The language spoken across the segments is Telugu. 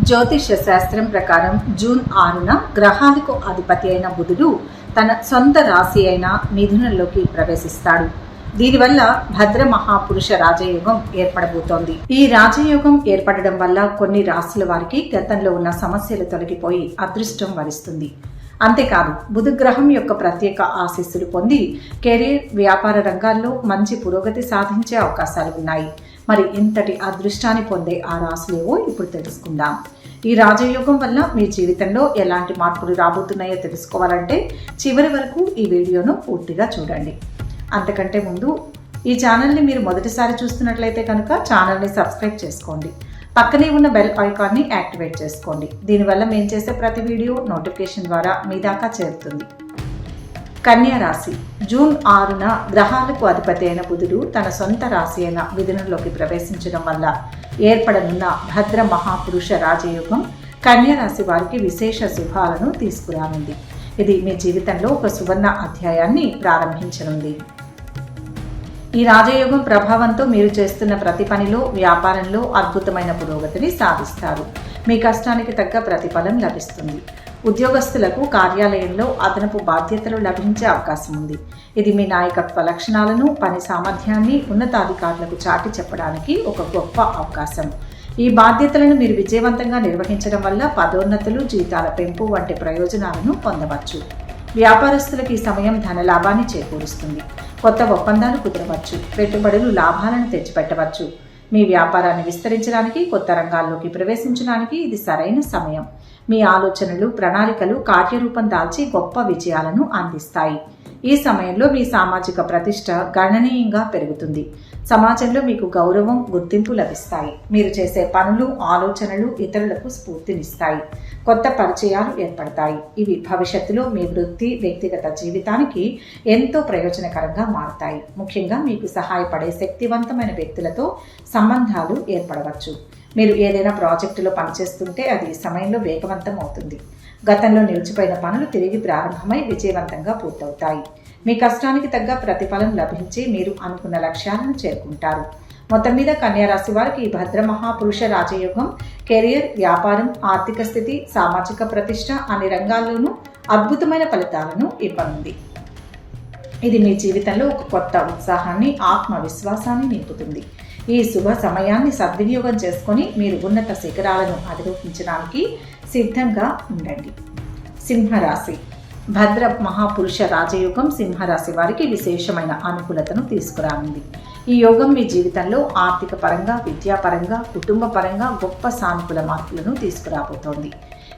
జ్యోతిష శాస్త్రం ప్రకారం జూన్ ఆరున గ్రహాలకు అధిపతి అయిన బుధుడు తన సొంత రాశి అయిన మిథునంలోకి ప్రవేశిస్తాడు. దీనివల్ల భద్ర మహాపురుష రాజయోగం ఏర్పడబోతోంది. ఈ రాజయోగం ఏర్పడడం వల్ల కొన్ని రాశుల వారికి గతంలో ఉన్న సమస్యలు తొలగిపోయి అదృష్టం వరిస్తుంది. అంతేకాదు బుధగ్రహం యొక్క ప్రత్యేక ఆశీస్సులు పొంది కెరీర్ వ్యాపార రంగాల్లో మంచి పురోగతి సాధించే అవకాశాలు ఉన్నాయి. మరి ఇంతటి అదృష్టాన్ని పొందే ఆ రాశులేవో ఇప్పుడు తెలుసుకుందాం. ఈ రాజయోగం వల్ల మీ జీవితంలో ఎలాంటి మార్పులు రాబోతున్నాయో తెలుసుకోవాలంటే చివరి వరకు ఈ వీడియోను పూర్తిగా చూడండి. అంతకంటే ముందు ఈ ఛానల్ని మీరు మొదటిసారి చూస్తున్నట్లయితే కనుక ఛానల్ని సబ్స్క్రైబ్ చేసుకోండి. పక్కనే ఉన్న బెల్ ఐకాన్ని యాక్టివేట్ చేసుకోండి. దీనివల్ల మేము చేసే ప్రతి వీడియో నోటిఫికేషన్ ద్వారా మీ దాకా చేరుతుంది. రాశి. జూన్ ఆరున గ్రహాలకు అధిపతి అయిన బుధుడు తన సొంత రాశి అయిన మిథునంలోకి ప్రవేశించడం వల్ల ఏర్పడనున్న భద్ర మహాపురుష రాజయోగం కన్యా రాశి వారికి విశేష శుభాలను తీసుకురానుంది. ఇది మీ జీవితంలో ఒక సువర్ణ అధ్యాయాన్ని ప్రారంభించనుంది. ఈ రాజయోగం ప్రభావంతో మీరు చేస్తున్న ప్రతి పనిలో వ్యాపారంలో అద్భుతమైన పురోగతిని సాధిస్తారు. మీ కష్టానికి తగ్గ ప్రతిఫలం లభిస్తుంది. ఉద్యోగస్తులకు కార్యాలయంలో అదనపు బాధ్యతలు లభించే అవకాశం ఉంది. ఇది మీ నాయకత్వ లక్షణాలను పని సామర్థ్యాన్ని ఉన్నతాధికారులకు చాటి చెప్పడానికి ఒక గొప్ప అవకాశం. ఈ బాధ్యతలను మీరు విజయవంతంగా నిర్వహించడం వల్ల పదోన్నతులు జీతాల పెంపు వంటి ప్రయోజనాలను పొందవచ్చు. వ్యాపారస్తులకు ఈ సమయం ధన లాభాన్ని చేకూరుస్తుంది. కొత్త ఒప్పందాలు కుదరవచ్చు. పెట్టుబడులు లాభాలను తెచ్చిపెట్టవచ్చు. మీ వ్యాపారాన్ని విస్తరించడానికి కొత్త రంగాల్లోకి ప్రవేశించడానికి ఇది సరైన సమయం. మీ ఆలోచనలు ప్రణాళికలు కార్యరూపం దాల్చి గొప్ప విజయాలను అందిస్తాయి. ఈ సమయంలో మీ సామాజిక ప్రతిష్ట గణనీయంగా పెరుగుతుంది. సమాజంలో మీకు గౌరవం గుర్తింపు లభిస్తాయి. మీరు చేసే పనులు ఆలోచనలు ఇతరులకు స్ఫూర్తినిస్తాయి. కొత్త పరిచయాలు ఏర్పడతాయి. ఇవి భవిష్యత్తులో మీ వృత్తి వ్యక్తిగత జీవితానికి ఎంతో ప్రయోజనకరంగా మారుతాయి. ముఖ్యంగా మీకు సహాయపడే శక్తివంతమైన వ్యక్తులతో సంబంధాలు ఏర్పడవచ్చు. మీరు ఏదైనా ప్రాజెక్టులో పనిచేస్తుంటే అది సమయంలో వేగవంతం అవుతుంది. గతంలో నిలిచిపోయిన పనులు తిరిగి ప్రారంభమై విజయవంతంగా పూర్తవుతాయి. మీ కష్టానికి తగ్గ ప్రతిఫలం లభించి మీరు అనుకున్న లక్ష్యాలను చేరుకుంటారు. మొత్తం మీద కన్యారాశి వారికి ఈ భద్ర మహాపురుష రాజయోగం కెరియర్ వ్యాపారం ఆర్థిక స్థితి సామాజిక ప్రతిష్ట అనే రంగాల్లోనూ అద్భుతమైన ఫలితాలను ఇవ్వనుంది. ఇది మీ జీవితంలో ఒక కొత్త ఉత్సాహాన్ని ఆత్మవిశ్వాసాన్ని నింపుతుంది. ఈ శుభ సమయాన్ని సద్వినియోగం చేసుకొని మీరు ఉన్నత శిఖరాలను అధిరోహించడానికి సిద్ధంగా ఉండండి. సింహరాశి భద్ర మహాపురుష రాజయోగం సింహరాశి వారికి విశేషమైన అనుకూలతను తీసుకురానుంది. ఈ యోగం మీ జీవితంలో ఆర్థిక పరంగా విద్యాపరంగా కుటుంబ పరంగా గొప్ప సానుకూల మార్పులను తీసుకురాబోతోంది.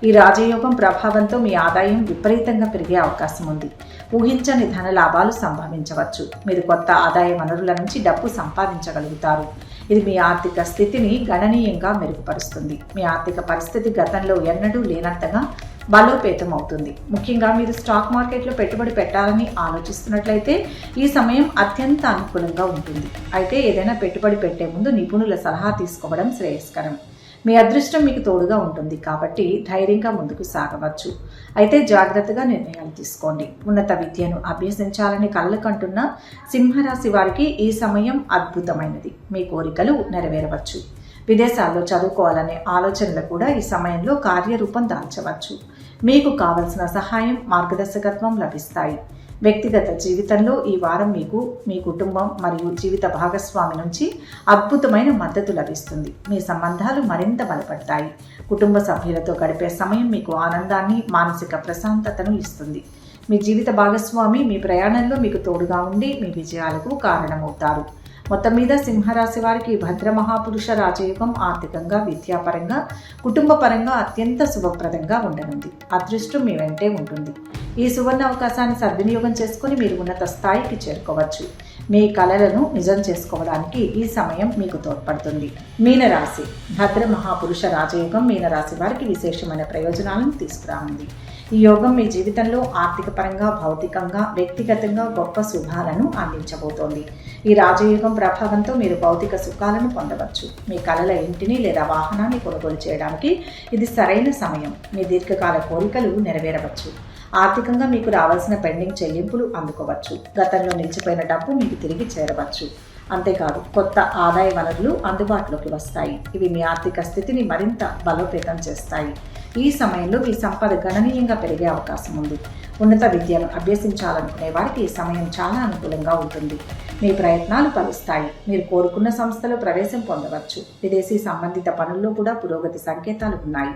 ఈ రాజయోగం ప్రభావంతో మీ ఆదాయం విపరీతంగా పెరిగే అవకాశం ఉంది. ఊహించని ధన లాభాలు సంభవించవచ్చు. మీరు కొత్త ఆదాయ వనరుల నుంచి డబ్బు సంపాదించగలుగుతారు. ఇది మీ ఆర్థిక స్థితిని గణనీయంగా మెరుగుపరుస్తుంది. మీ ఆర్థిక పరిస్థితి గతంలో ఎన్నడూ లేనంతగా బలోపేతం అవుతుంది. ముఖ్యంగా మీరు స్టాక్ మార్కెట్లో పెట్టుబడి పెట్టాలని ఆలోచిస్తున్నట్లయితే ఈ సమయం అత్యంత అనుకూలంగా ఉంటుంది. అయితే ఏదైనా పెట్టుబడి పెట్టే ముందు నిపుణుల సలహా తీసుకోవడం శ్రేయస్కరం. మీ అదృష్టం మీకు తోడుగా ఉంటుంది కాబట్టి ధైర్యంగా ముందుకు సాగవచ్చు. అయితే జాగ్రత్తగా నిర్ణయాలు తీసుకోండి. ఉన్నత విద్యను అభ్యసించాలని కళ్ళకంటున్న సింహరాశి వారికి ఈ సమయం అద్భుతమైనది. మీ కోరికలు నెరవేరవచ్చు. విదేశాల్లో చదువుకోవాలనే ఆలోచనలు కూడా ఈ సమయంలో కార్యరూపం దాల్చవచ్చు. మీకు కావలసిన సహాయం మార్గదర్శకత్వం లభిస్తాయి. వ్యక్తిగత జీవితంలో ఈ వారం మీకు మీ కుటుంబం మరియు జీవిత భాగస్వామి నుంచి అద్భుతమైన మద్దతు లభిస్తుంది. మీ సంబంధాలు మరింత బలపడతాయి. కుటుంబ సభ్యులతో గడిపే సమయం మీకు ఆనందాన్ని మానసిక ప్రశాంతతను ఇస్తుంది. మీ జీవిత భాగస్వామి మీ ప్రయాణంలో మీకు తోడుగా ఉండి మీ విజయాలకు కారణమవుతారు. మొత్తం మీద సింహరాశి వారికి భద్ర మహాపురుష రాజయోగం ఆర్థికంగా విద్యాపరంగా కుటుంబ పరంగా అత్యంత శుభప్రదంగా ఉండనుంది. అదృష్టం మీ వెంటే ఉంటుంది. ఈ సువర్ణ అవకాశాన్ని సద్వినియోగం చేసుకుని మీరు ఉన్నత స్థాయికి చేరుకోవచ్చు. మీ కళలను నిజం చేసుకోవడానికి ఈ సమయం మీకు తోడ్పడుతుంది. మీనరాశి. భద్ర మహాపురుష రాజయోగం మీనరాశి వారికి విశేషమైన ప్రయోజనాలను తీసుకురానుంది. ఈ యోగం మీ జీవితంలో ఆర్థిక పరంగా భౌతికంగా వ్యక్తిగతంగా గొప్ప శుభాలను అందించబోతోంది. ఈ రాజయోగం ప్రభావంతో మీరు భౌతిక సుఖాలను పొందవచ్చు. మీ కలల ఇంటిని లేదా వాహనాన్ని కొనుగోలు చేయడానికి ఇది సరైన సమయం. మీ దీర్ఘకాల కోరికలు నెరవేరవచ్చు. ఆర్థికంగా మీకు రావాల్సిన పెండింగ్ చెల్లింపులు అందుకోవచ్చు. గతంలో నిలిచిపోయిన డబ్బు మీకు తిరిగి చేరవచ్చు. అంతేకాదు కొత్త ఆదాయ వనరులు అందుబాటులోకి వస్తాయి. ఇవి మీ ఆర్థిక స్థితిని మరింత బలోపేతం చేస్తాయి. ఈ సమయంలో మీ సంపద గణనీయంగా పెరిగే అవకాశం ఉంది. ఉన్నత విద్యను అభ్యసించాలనుకునే వారికి ఈ సమయం చాలా అనుకూలంగా ఉంటుంది. మీ ప్రయత్నాలు ఫలిస్తాయి. మీరు కోరుకున్న సంస్థలో ప్రవేశం పొందవచ్చు. విదేశీ సంబంధిత పనుల్లో కూడా పురోగతి సంకేతాలు ఉన్నాయి.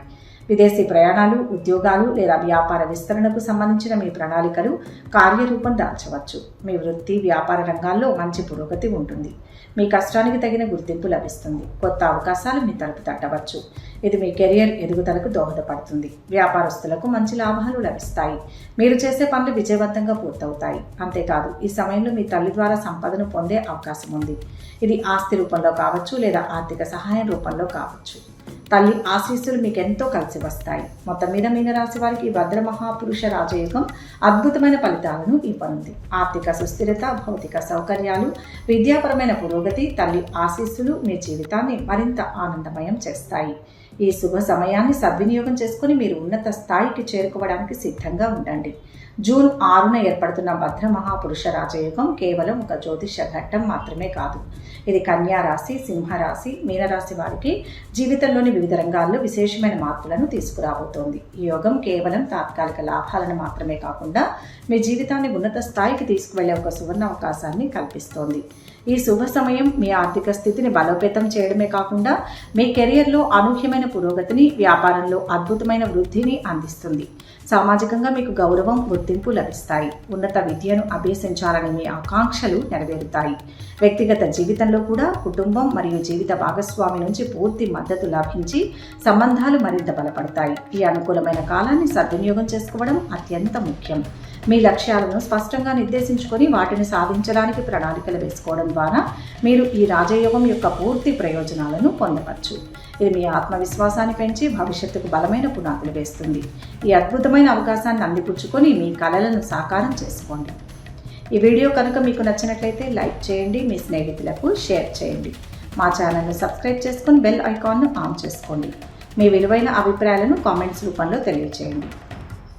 విదేశీ ప్రయాణాలు ఉద్యోగాలు లేదా వ్యాపార విస్తరణకు సంబంధించిన మీ ప్రణాళికలు కార్యరూపం దాల్చవచ్చు. మీ వృత్తి వ్యాపార రంగాల్లో మంచి పురోగతి ఉంటుంది. మీ కష్టానికి తగిన గుర్తింపు లభిస్తుంది. కొత్త అవకాశాలు మీ తలుపు తట్టవచ్చు. ఇది మీ కెరియర్ ఎదుగుదలకు దోహదపడుతుంది. వ్యాపారస్తులకు మంచి లాభాలు లభిస్తాయి. మీరు చేసే పనులు విజయవంతంగా పూర్తవుతాయి. అంతేకాదు ఈ సమయంలో మీ తల్లి ద్వారా సంపదను పొందే అవకాశం ఉంది. ఇది ఆస్తి రూపంలో కావచ్చు లేదా ఆర్థిక సహాయం రూపంలో కావచ్చు. తల్లి ఆశీస్సులు మీకు ఎంతో కలిసి వస్తాయి. మొత్తం మీద మీనరాశి వారికి భద్ర మహాపురుష రాజయోగం అద్భుతమైన ఫలితాలను ఇవ్వనుంది. ఆర్థిక సుస్థిరత భౌతిక సౌకర్యాలు విద్యాపరమైన పురోగతి తల్లి ఆశీస్సులు మీ జీవితాన్ని మరింత ఆనందమయం చేస్తాయి. ఈ శుభ సమయాన్ని సద్వినియోగం చేసుకుని మీరు ఉన్నత స్థాయికి చేరుకోవడానికి సిద్ధంగా ఉండండి. జూన్ ఆరున ఏర్పడుతున్న భద్ర మహాపురుష రాజయోగం కేవలం ఒక జ్యోతిష ఘట్టం మాత్రమే కాదు. ఇది కన్యారాశి సింహరాశి మీనరాశి వారికి జీవితంలోని వివిధ రంగాల్లో విశేషమైన మార్పులను తీసుకురాబోతోంది. ఈ యోగం కేవలం తాత్కాలిక లాభాలను మాత్రమే కాకుండా మీ జీవితాన్ని ఉన్నత స్థాయికి తీసుకువెళ్ళే ఒక సువర్ణ అవకాశాన్ని కల్పిస్తోంది. ఈ శుభ సమయం మీ ఆర్థిక స్థితిని బలోపేతం చేయడమే కాకుండా మీ కెరియర్లో అనూహ్యమైన పురోగతిని వ్యాపారంలో అద్భుతమైన వృద్ధిని అందిస్తుంది. సామాజికంగా మీకు గౌరవం గుర్తింపు లభిస్తాయి. ఉన్నత విద్యను అభ్యసించాలని మీ ఆకాంక్షలు నెరవేరుతాయి. వ్యక్తిగత జీవితంలో కూడా కుటుంబం మరియు జీవిత భాగస్వామి నుంచి పూర్తి మద్దతు లభించి సంబంధాలు మరింత బలపడతాయి. ఈ అనుకూలమైన కాలాన్ని సద్వినియోగం చేసుకోవడం అత్యంత ముఖ్యం. మీ లక్ష్యాలను స్పష్టంగా నిర్దేశించుకొని వాటిని సాధించడానికి ప్రణాళికలు వేసుకోవడం ద్వారా మీరు ఈ రాజయోగం యొక్క పూర్తి ప్రయోజనాలను పొందవచ్చు. ఇది మీ ఆత్మవిశ్వాసాన్ని పెంచి భవిష్యత్తుకు బలమైన పునాదులు వేస్తుంది. ఈ అద్భుతమైన అవకాశాన్ని అందిపుచ్చుకొని మీ కలలను సాకారం చేసుకోండి. ఈ వీడియో కనుక మీకు నచ్చినట్లయితే లైక్ చేయండి మీ స్నేహితులకు షేర్ చేయండి. మా ఛానల్ను సబ్స్క్రైబ్ చేసుకొని బెల్ ఐకాన్ను ఆన్ చేసుకోండి. మీ విలువైన అభిప్రాయాలను కామెంట్స్ రూపంలో తెలియచేయండి.